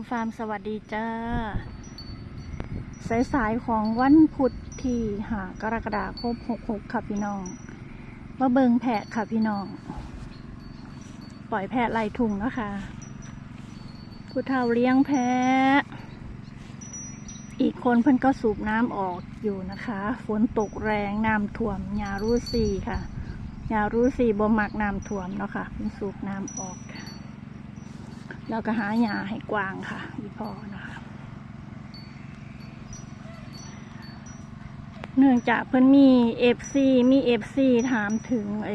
ำฟาร์มสวัสดีจ้า สายๆของวันพุธที่หากรกฎาคม66 ค่ะพี่น้องมาเบิงแพะค่ะพี่น้อง ปล่อยแพะไล่ทุ่งนะคะผู้เฒ่าเลี้ยงแพะ อีกคนเพิ่นก็สูบน้ำออกอยู่นะคะ ฝนตกแรงน้ำท่วมยารูซีค่ะยารูซีบ่มักน้ำท่วมเนาะค่ะเพิ่นสูบน้ำออก ค่ะแล้วก็หาหญ้าให้กวางค่ะอีพอนะคะ เนื่องจากเพิ่นมีเอฟซีมีเอฟซีถามถึงไอ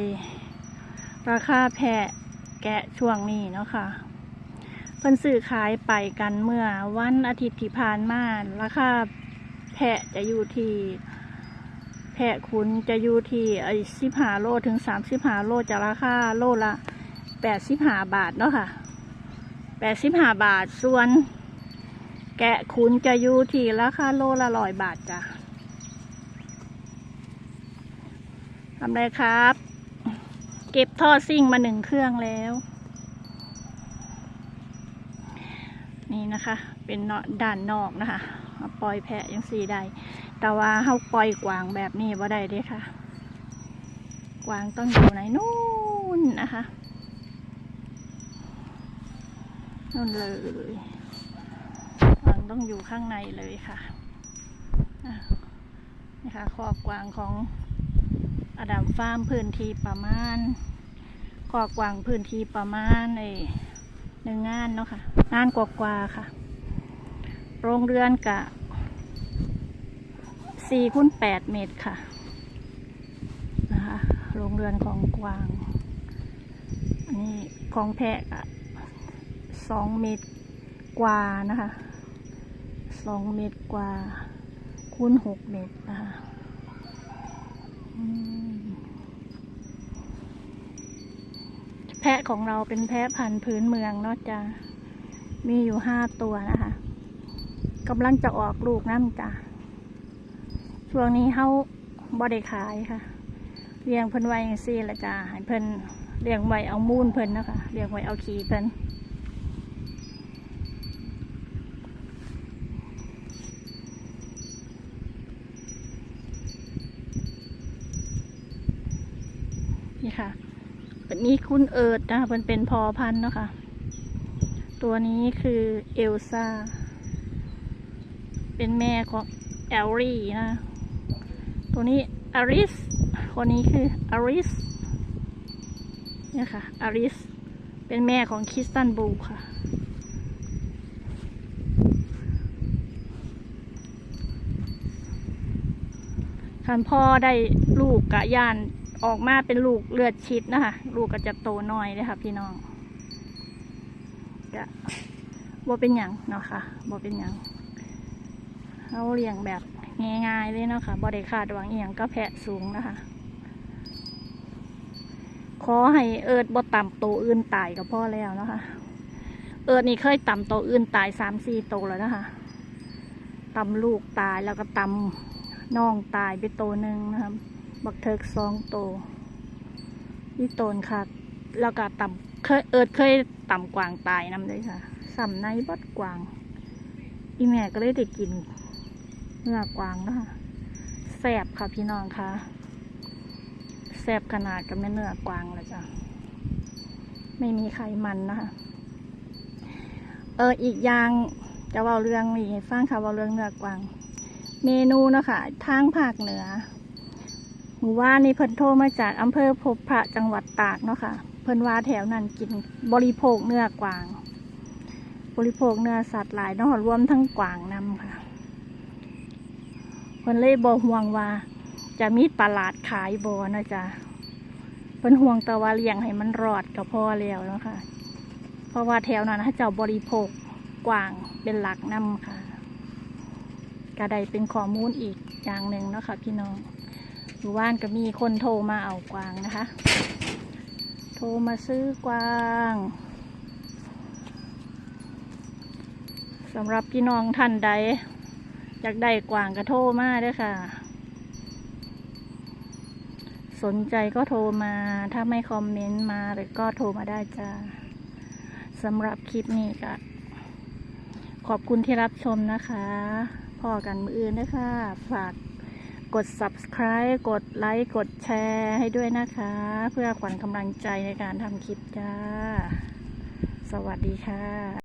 ราคาแพะแกะช่วงนี้เนาะค่ะเพิ่นซื้อขายไปกันเมื่อวันอาทิตย์ที่ผ่านมาราคาแพะจะอยู่ที่แพะขุนจะอยู่ที่ไอสิบหาโลถึงสามสิบหาโลจะราคาโลละแปดสิบหาบาทเนาะค่ะ แปดสิบห้าบาท ส่วน แกะขุนจะอยู่ที่ราคาโลละร้อยบาทจ้ะทำไรครับ เก็บท่อซิ่งมาหนึ่งเครื่องแล้ว นี่นะคะ เป็นเนาะด้านนอกนะคะเอาปล่อยแพะยังสี่ได้ แต่ว่าเขาปล่อยกวางแบบนี้ว่าได้ด้ค่ะ กวางต้องอยู่ไหนนู่นนะคะ นั่นเลยกวางต้องอยู่ข้างในเลยค่ะอะนี่ค่ะคอกกวางของอดัมฟาร์มพื้นที่ประมาณคอกกวางพื้นที่ประมาณในหนึ่งงานเนาะค่ะงานกว่าๆค่ะ โรงเรือนกะสี่คูณแปดเมตรค่ะนะคะโรงเรือนของกวาง อันนี้ของแพะอะ สองเมตรกว่านะคะสองเมตรกว่า คูณหกเมตรนะคะแพะของเราเป็นแพะพันธุ์พื้นเมืองเนาะจ้ะมีอยู่ห้าตัวนะคะกำลังจะออกลูกน้ำจ้ะช่วงนี้เขาบริขายค่ะ เลี้ยงเพิ่นไว้ยังซี่ละจ้ะให้เพิ่นเลี้ยงไว้เอามูลเพิ่นนะคะเลี้ยงไว้เอาขี้เพิ่น นี่ค่ะเป็นนี้คุณเอิร์ดนะคะมันเป็นพอพันธุ์เนาะค่ะ ตัวนี้คือเอลซ่า เป็นแม่ของแอลลี่นะ ตัวนี้อาริสคนนี้คืออาริสเนี่ยค่ะอาริส เป็นแม่ของคิสตันบูค่ะ คันพ่อได้ลูกกะย่าน ออกมาเป็นลูกเลือดชิดนะคะลูกก็จะโตน้อยเลยค่ะ พี่น้องกะบ่เป็นหยังเนาะค่ะบ่เป็นหยังเราเลี้ยงแบบง่ายๆเลยเนาะค่ะบ่ได้คาดหวังอหย่างก็แพะสูงนะคะ ขอให้เอิดบ่ต่ำโตอื่นตายก็พอแล้วนะคะเอิดนี่เคยต่ำโตอื่นตายสามสี่โตแล้วนะคะต่ำลูกตายแล้วก็ต่ำน้องตายไปโตวหนึ่งนะครับ บักเทิกสองโตวที่โตนค่ะ แล้วก็ต่ำเคยเอิดเคยต่ำกวางตายน้ำเลยค่ะสัมในบดกวาง อีแม่ก็เลยได้กินเนื้อกวางนะคะแสบค่ะพี่น้องค่ะแสบขนาดกับแม่เนื้อกวางเลยจ้ะไม่มีไขมันนะคะเอออีกอย่างจะเว่าเรื่องนี้ให้ฟังค่ะเว่าเรื่องเนื้อกวาง เมนูเนาะคะทางภาคเหนือ หมู่ว่านี่เพิ่นโทรมาจากอำเภอพบพระจังหวัดตากเนาะค่ะ เพิ่นว่าแถวนั้นกินบริโภคเนื้อกวาง บริโภคเนื้อสัตว์หลายเนาะรวมทั้งกวางนำค่ะเพิ่นเลยบ่ห่วงว่า จะมีตลาดขายบ่นะจ๊ะเพิ่นห่วงแต่ว่าเลี้ยงให้มันรอดก็พอแล้วเนาะค่ะ เพราะว่าแถวนั้นถ้าเจ้าบริโภคกวางเป็นหลักนำค่ะก็ไดเป็นข้อมูลอีกอย่างหนึ่งเนาะค่ะพี่น้อง หมู่บ้านก็มีคนโทรมาเอากวางนะคะ โทรมาซื้อกวางสำหรับพี่น้องท่านใดอยากได้กวางก็โทรมาด้วยค่ะ สนใจก็โทรมาถ้าไม่คอมเมนต์มาหรือก็โทรมาได้จ้าสำหรับคลิปนี้ก็ขอบคุณที่รับชมนะคะ พอกันมืออื่นนะคะฝาก กด subscribe กดไลค์ กดแชร์ให้ด้วยนะคะ เพื่อขวัญกำลังใจในการทำคลิปจ้า สวัสดีค่ะ